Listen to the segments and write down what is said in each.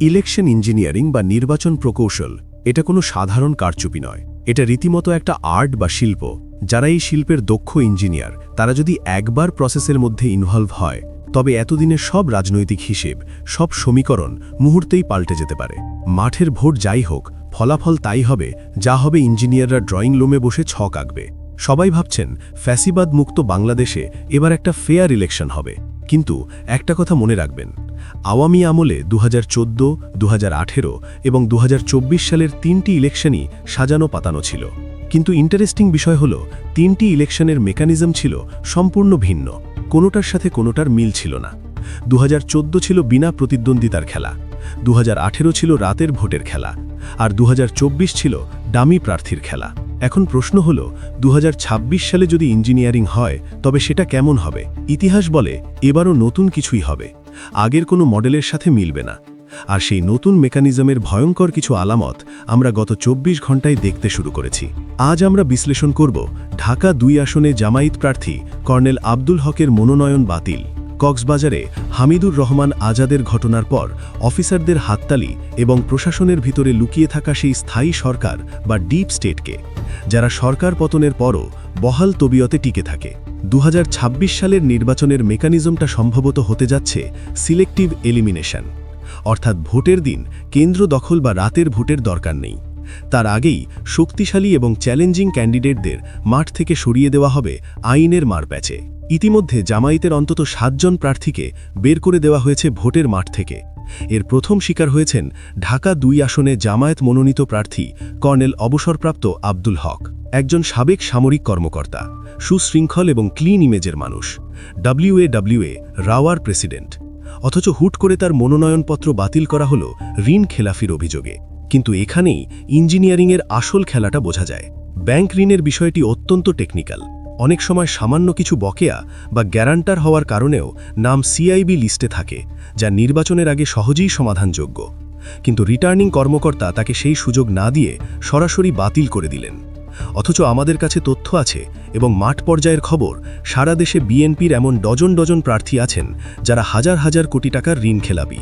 Election engineering বা নির্বাচন প্রকৌশল, এটা কোনো সাধারণ কারচুপি নয়। এটা রীতিমতো একটা আর্ট বা শিল্প, যারা এই শিল্পের দক্ষ ইঞ্জিনিয়ার। তারা যদি একবার প্রসেসের মধ্যে ইনভলভ হয়, তবে এতদিনের সব রাজনৈতিক হিসেব, সব সমীকরণ মুহূর্তেই পাল্টে যেতে পারে। মাঠের ভোট যাই হোক, ফলাফল তাই হবে, যা হবে ইঞ্জিনিয়াররা ড্রয়িং রুমে বসে ছক আঁকবে। সবাই ভাবছেন ফ্যাসিবাদ মুক্ত বাংলাদেশে এবার একটা ফেয়ার ইলেকশন হবে। কিন্তু একটা কথা মনে রাখবেন, আওয়ামী আমলে দু হাজার চোদ্দ এবং দু হাজার চব্বিশ সালের তিনটি ইলেকশনই সাজানো পাতানো ছিল। কিন্তু ইন্টারেস্টিং বিষয় হল, তিনটি ইলেকশনের মেকানিজম ছিল সম্পূর্ণ ভিন্ন, কোনোটার সাথে কোনোটার মিল ছিল না। দু হাজার চোদ্দ ছিল বিনা প্রতিদ্বন্দ্বিতার খেলা দু হাজার আঠেরো ছিল রাতের ভোটের খেলা, আর দু হাজার চব্বিশ ছিল ডামি প্রার্থীর খেলা। এখন প্রশ্ন হল দু হাজার ছাব্বিশ সালে যদি ইঞ্জিনিয়ারিং হয়, তবে সেটা কেমন হবে? ইতিহাস বলে, এবারও নতুন কিছুই হবে। আগের কোনো মডেলের সাথে মিলবে না। আর সেই নতুন মেকানিজমের ভয়ঙ্কর কিছু আলামত আমরা গত ২৪ ঘন্টায় দেখতে শুরু করেছি। আজ আমরা বিশ্লেষণ করব, ঢাকা দুই আসনে জামায়াত প্রার্থী কর্নেল আব্দুল হকের মনোনয়ন বাতিল। কক্সবাজারে হামিদুর রহমান আজাদের ঘটনার পর অফিসারদের হাততালি এবং প্রশাসনের ভিতরে লুকিয়ে থাকা সেই স্থায়ী সরকার বা ডিপ স্টেটকে, যারা সরকার পতনের পরও বহাল তবিয়তে টিকে থাকে। দু হাজার ছাব্বিশ সালের নির্বাচনের মেকানিজমটা সম্ভবত হতে যাচ্ছে সিলেক্টিভ এলিমিনেশন, অর্থাৎ ভোটের দিন কেন্দ্র দখল বা রাতের ভোটের দরকার নেই। তার আগেই শক্তিশালী এবং চ্যালেঞ্জিং ক্যান্ডিডেটদের মাঠ থেকে সরিয়ে দেওয়া হবে আইনের মারপ্যাচে। ইতিমধ্যে জামায়াতের অন্তত সাতজন প্রার্থীকে বের করে দেওয়া হয়েছে ভোটের মাঠ থেকে। এর প্রথম শিকার হয়েছেন ঢাকা দুই আসনে জামায়াত মনোনীত প্রার্থী কর্নেল অবসরপ্রাপ্ত আব্দুল হক। একজন সাবেক সামরিক কর্মকর্তা, সুশৃঙ্খল এবং ক্লিন ইমেজের মানুষ। ডাব্লিউএ রাওয়ার প্রেসিডেন্ট। অথচ হুট করে তার মনোনয়নপত্র বাতিল করা হল ঋণ খেলাফির অভিযোগে। কিন্তু এখানেই ইঞ্জিনিয়ারিংয়ের আসল খেলাটা বোঝা যায়। ব্যাংক ঋণের বিষয়টি অত্যন্ত টেকনিক্যাল। অনেক সময় সামান্য কিছু বকেয়া বা গ্যারান্টার হওয়ার কারণেও নাম সিআইবি লিস্টে থাকে, যা নির্বাচনের আগে সহজেই সমাধানযোগ্য। কিন্তু রিটার্নিং কর্মকর্তা তাকে সেই সুযোগ না দিয়ে সরাসরি বাতিল করে দিলেন। অথচ আমাদের কাছে তথ্য আছে এবং মাঠ পর্যায়ের খবর, সারা দেশে বিএনপির এমন ডজন ডজন প্রার্থী আছেন, যারা হাজার হাজার কোটি টাকার ঋণ খেলাবি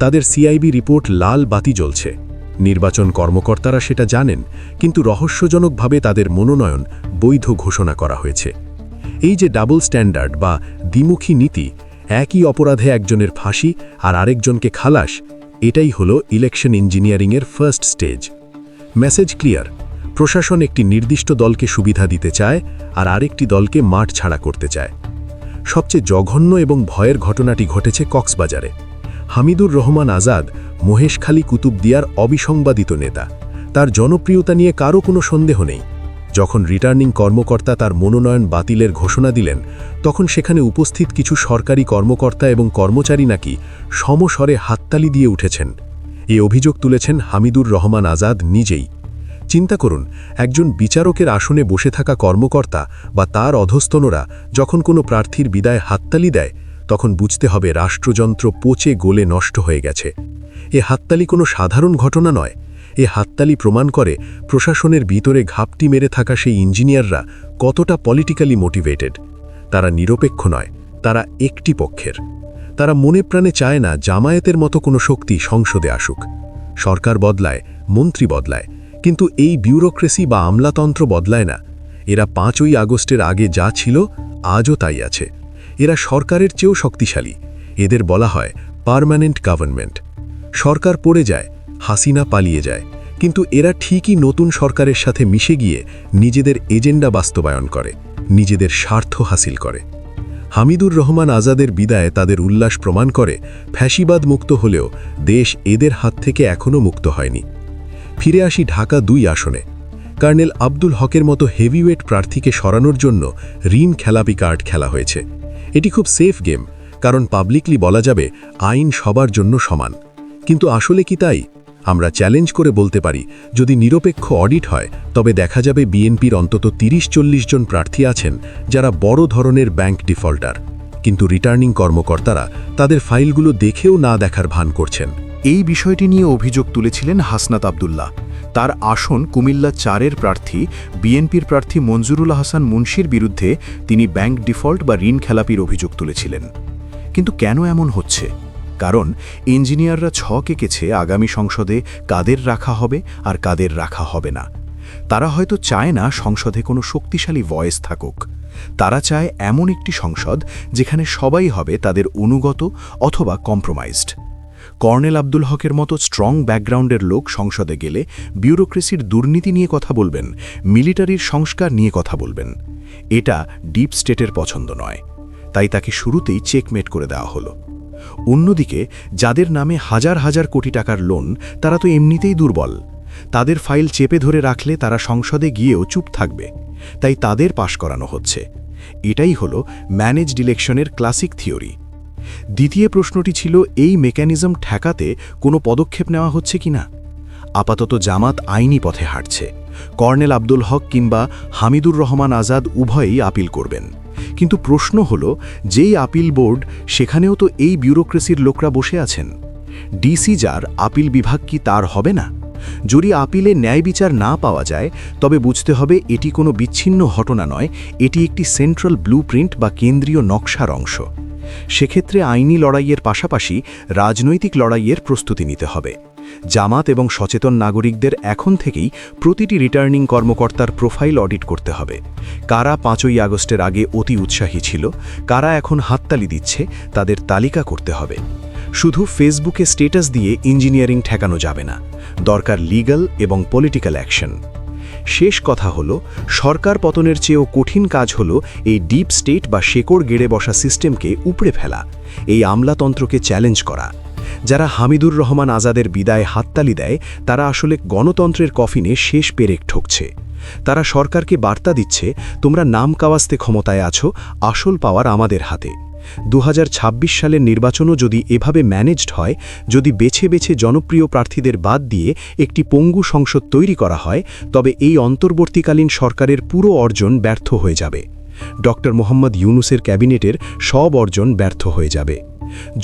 তাদের সিআইবি রিপোর্ট লাল বাতি জ্বলছে। নির্বাচন কর্মকর্তারা সেটা জানেন, কিন্তু রহস্যজনকভাবে তাদের মনোনয়ন বৈধ ঘোষণা করা হয়েছে। এই যে ডাবল স্ট্যান্ডার্ড বা দ্বিমুখী নীতি, একই অপরাধে একজনের ফাঁসি আর আরেকজনকে খালাস, এটাই হলো ইলেকশন ইঞ্জিনিয়ারিংয়ের ফার্স্ট স্টেজ। Message clear. প্রশাসন একটি নির্দিষ্ট দলকে সুবিধা দিতে চায় আর আরেকটি দলকে মাঠ ছাড়া করতে চায়। সবচেয়ে জঘন্য এবং ভয়ের ঘটনাটি ঘটেছে কক্সবাজারে। হামিদুর রহমান আজাদ মহেশখালী কুতুবদিয়ার অবিসংবাদিত নেতা। তার জনপ্রিয়তা নিয়ে কারও কোনো সন্দেহ নেই। যখন রিটার্নিং কর্মকর্তা তার মনোনয়ন বাতিলের ঘোষণা দিলেন, তখন সেখানে উপস্থিত কিছু সরকারি কর্মকর্তা এবং কর্মচারী নাকি সমস্বরে হাততালি দিয়ে উঠেছেন। এ অভিযোগ তুলেছেন হামিদুর রহমান আজাদ নিজেই। চিন্তা করুন, একজন বিচারকের আসনে বসে থাকা কর্মকর্তা বা তার অধস্তনরা যখন কোনো প্রার্থীর বিদায় হাততালি দেয়, তখন বুঝতে হবে রাষ্ট্রযন্ত্র পচে গোলে নষ্ট হয়ে গেছে। এ হাততালি কোনো সাধারণ ঘটনা নয়। এ হাততালি প্রমাণ করে প্রশাসনের ভিতরে ঘাপটি মেরে থাকা সেই ইঞ্জিনিয়াররা কতটা পলিটিক্যালি মোটিভেটেড তারা নিরপেক্ষ নয়, তারা একটি পক্ষের। তারা মনে প্রাণে চায় না জামায়াতের মতো কোনো শক্তি সংসদে আসুক। সরকার বদলায়, মন্ত্রী বদলায়, কিন্তু এই বিউরোক্রেসি বা আমলাতন্ত্র বদলায় না। এরা পাঁচই আগস্টের আগে যা ছিল, আজও তাই আছে। এরা সরকারের চেয়েও শক্তিশালী। এদের বলা হয় পার্মানেন্ট গভর্নমেন্ট। সরকার পড়ে যায়, হাসিনা পালিয়ে যায়। কিন্তু এরা ঠিকই নতুন সরকারের সাথে মিশে গিয়ে নিজেদের এজেন্ডা বাস্তবায়ন করে, নিজেদের স্বার্থ হাসিল করে। হামিদুর রহমান আজাদের বিদায় তাদের উল্লাস প্রমাণ করে, ফ্যাসিবাদ মুক্ত হলেও দেশ এদের হাত থেকে এখনও মুক্ত হয়নি। ফিরে আসি ঢাকা দুই আসনে। কর্নেল আব্দুল হকের মতো হেভিওয়েট প্রার্থীকে সরানোর জন্য ঋণ খেলাপি কার্ড খেলা হয়েছে। এটি খুব সেফ গেম, কারণ পাবলিকলি বলা যাবে আইন সবার জন্য সমান। কিন্তু আসলে কি তাই? আমরা চ্যালেঞ্জ করে বলতে পারি, যদি নিরপেক্ষ অডিট হয়, তবে দেখা যাবে বিএনপির অন্তত তিরিশ চল্লিশ জন প্রার্থী আছেন, যারা বড় ধরনের ব্যাংক ডিফল্টার। কিন্তু রিটার্নিং কর্মকর্তারা তাদের ফাইলগুলো দেখেও না দেখার ভান করছেন। এই বিষয়টি নিয়ে অভিযোগ তুলেছিলেন হাসনাত আবদুল্লাহ। তার আসন কুমিল্লা চারের প্রার্থী, বিএনপির প্রার্থী মঞ্জুরুল হাসান মুন্সির বিরুদ্ধে তিনি ব্যাংক ডিফল্ট বা ঋণ খেলাপির অভিযোগ তুলেছিলেন। কিন্তু কেন এমন হচ্ছে? কারণ ইঞ্জিনিয়াররা ছক এঁকেছে আগামী সংসদে কাদের রাখা হবে আর কাদের রাখা হবে না। তারা হয়তো চায় না সংসদে কোনো শক্তিশালী ভয়েস থাকুক। তারা চায় এমন একটি সংসদ যেখানে সবাই হবে তাদের অনুগত অথবা কম্প্রোমাইজড। কর্নেল আব্দুল হকের মতো স্ট্রং ব্যাকগ্রাউন্ডের লোক সংসদে গেলে বিউরোক্রেসির দুর্নীতি নিয়ে কথা বলবেন, মিলিটারির সংস্কার নিয়ে কথা বলবেন। এটা ডিপ স্টেটের পছন্দ নয়। তাই তাকে শুরুতেই চেকমেট করে দেওয়া হলো। অন্যদিকে, যাদের নামে হাজার হাজার কোটি টাকার লোন, তারা তো এমনিতেই দুর্বল। তাদের ফাইল চেপে ধরে রাখলে তারা সংসদে গিয়েও চুপ থাকবে। তাই তাদের পাশ করানো হচ্ছে। এটাই হলো ম্যানেজড ইলেকশনের ক্লাসিক থিওরি। দ্বিতীয় প্রশ্নটি ছিল, এই মেকানিজম ঠেকাতে কোনো পদক্ষেপ নেওয়া হচ্ছে কিনা আপাতত জামাত আইনি পথে হাঁটছে। কর্নেল আব্দুল হক কিংবা হামিদুর রহমান আজাদ উভয়ই আপিল করবেন। কিন্তু প্রশ্ন হল, যেই আপিল বোর্ড সেখানেও তো এই বিউরোক্রেসির লোকরা বসে আছেন। ডিসি যার আপিল বিভাগ কি তার হবে না? যদি আপিলে ন্যায় বিচার না পাওয়া যায়, তবে বুঝতে হবে এটি কোনো বিচ্ছিন্ন ঘটনা নয়, এটি একটি সেন্ট্রাল ব্লুপ্রিন্ট বা কেন্দ্রীয় নকশার অংশ। সেক্ষেত্রে আইনি লড়াইয়ের পাশাপাশি রাজনৈতিক লড়াইয়ের প্রস্তুতি নিতে হবে। জামাত এবং সচেতন নাগরিকদের এখন থেকেই প্রতিটি রিটার্নিং কর্মকর্তার প্রোফাইল অডিট করতে হবে। কারা পাঁচই আগস্টের আগে অতি উৎসাহী ছিল, কারা এখন হাততালি দিচ্ছে, তাদের তালিকা করতে হবে। শুধু ফেসবুকে স্টেটাস দিয়ে ইঞ্জিনিয়ারিং ঠেকানো যাবে না, দরকার লিগাল এবং পলিটিক্যাল অ্যাকশন। শেষ কথা হলো, সরকার পতনের চেয়েও কঠিন কাজ হলো এই ডিপ স্টেট বা শেকড় গেড়ে বসা সিস্টেমকে উপড়ে ফেলা, এই আমলাতন্ত্রকে চ্যালেঞ্জ করা। যারা হামিদুর রহমান আজাদের বিদায় হাততালি দেয়, তারা আসলে গণতন্ত্রের কফিনে শেষ পেরেক ঠকছে। তারা সরকারকে বার্তা দিচ্ছে, তোমরা নাম কাওয়াস্তে ক্ষমতায় আছো, আসল পাওয়ার আমাদের হাতে। দু হাজার ছাব্বিশ সালের নির্বাচনও যদি এভাবে ম্যানেজড হয়, যদি বেছে বেছে জনপ্রিয় প্রার্থীদের বাদ দিয়ে একটি পঙ্গু সংসদ তৈরি করা হয়, তবে এই অন্তর্বর্তীকালীন সরকারের পুরো অর্জন ব্যর্থ হয়ে যাবে। ডক্টর মোহাম্মদ ইউনুসের ক্যাবিনেটের সব অর্জন ব্যর্থ হয়ে যাবে।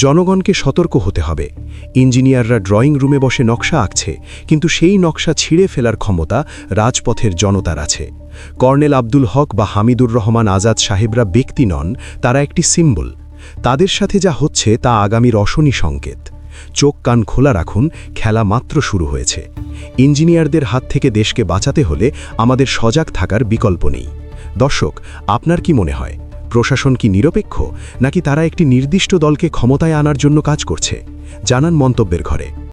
জনগণকে সতর্ক হতে হবে। ইঞ্জিনিয়াররা ড্রয়িং রুমে বসে নকশা আঁকছে, কিন্তু সেই নকশা ছিঁড়ে ফেলার ক্ষমতা রাজপথের জনতার আছে। কর্নেল আব্দুল হক বা হামিদুর রহমান আজাদ সাহেবরা ব্যক্তি নন, তারা একটি সিম্বল। তাদের সাথে যা হচ্ছে তা আগামী রসনী সংকেত। চোখ কান খোলা রাখুন, খেলা মাত্র শুরু হয়েছে। ইঞ্জিনিয়ারদের হাত থেকে দেশকে বাঁচাতে হলে আমাদের সজাগ থাকার বিকল্প নেই। দর্শক, আপনার কি মনে হয়? প্রশাসন কি নিরপেক্ষ, নাকি তারা একটি নির্দিষ্ট দলকে ক্ষমতায় আনার জন্য কাজ করছে? জানান মন্তব্যের ঘরে।